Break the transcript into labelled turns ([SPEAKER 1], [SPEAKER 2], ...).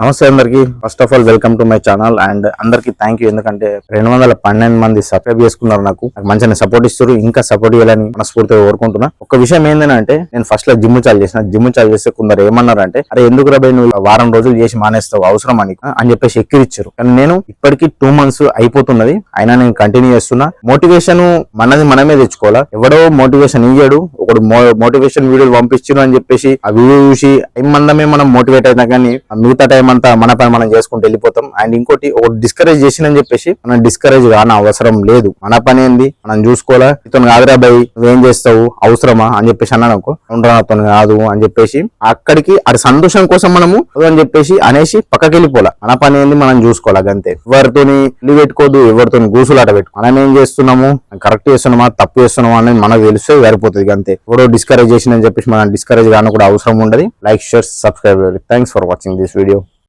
[SPEAKER 1] నమస్తే అందరికి. First of all welcome to my channel and అందరికి థ్యాంక్ యూ ఎందుకంటే రెండు వందల పన్నెండు మంది సబ్స్క్రైబ్ చేసుకున్నారు నాకు. నాకు మంచిగా సపోర్ట్ ఇస్తారు ఇంకా సపోర్ట్ చేయాలని మనస్ఫూర్తిగా కోరుకుంటున్నా. ఒక విషయం ఏంటంటే నేను ఫస్ట్లో జిమ్ చాలు చేసిన. జిమ్ చాలు చేస్తే కొందరు ఏమన్నారు అంటే అరే ఎందుకు రాబోయే నువ్వు వారం రోజులు చేసి మానేస్తావు? అవసరం అని అని చెప్పేసి ఎక్కిరిచ్చారు. కానీ నేను ఇప్పటికి టూ మంత్స్ అయిపోతున్నది. అయినా నేను కంటిన్యూ చేస్తున్నా. మోటివేషన్ మనది మనమే తెచ్చుకోవాలా? ఎవడో మోటివేషన్ ఇయ్యాడు. ఒకడు మోటివేషన్ వీడియోలు పంపించారు అని చెప్పేసి ఆ వీడియో చూసి మందమే మనం మోటివేట్ అయినా కానీ మిగతా టైం అంతా మన పని మనం చేసుకుంటూ వెళ్ళిపోతాం. అండ్ ఇంకోటి ఒక డిస్కరేజ్ చేసిందని చెప్పేసి మనం డిస్కరేజ్ కాన అవసరం లేదు. మన పని ఏంది? మనం చూసుకోవాలా? ఇతను కాదురా బై నువ్వేం చేస్తావు? అవసరమా? అని చెప్పేసి అన్నాను అనుకో ఉండరా అతను కాదు అని చెప్పేసి అక్కడికి అది సంతోషం కోసం మనము అని చెప్పేసి అనేసి పక్కకి వెళ్ళిపోలే మన పని ఏంది? మనం చూసుకోవాలి అంతే ఎవరితోని ఇల్లు పెట్టుకోదు ఎవరితోని గూసులాట పెట్టుకో మనం ఏం చేస్తున్నాము? కరెక్ట్ చేస్తున్నామా? తప్పు చేస్తున్నామా? అనేది మనకు తెలిస్తే సరిపోతుంది అంతే ఎవడో డిస్కరేజ్ చేసిందని చెప్పేసి మనం డిస్కరేజ్ కాను కూడా అవసరం ఉండదు. Like share subscribe. Thanks for watching this video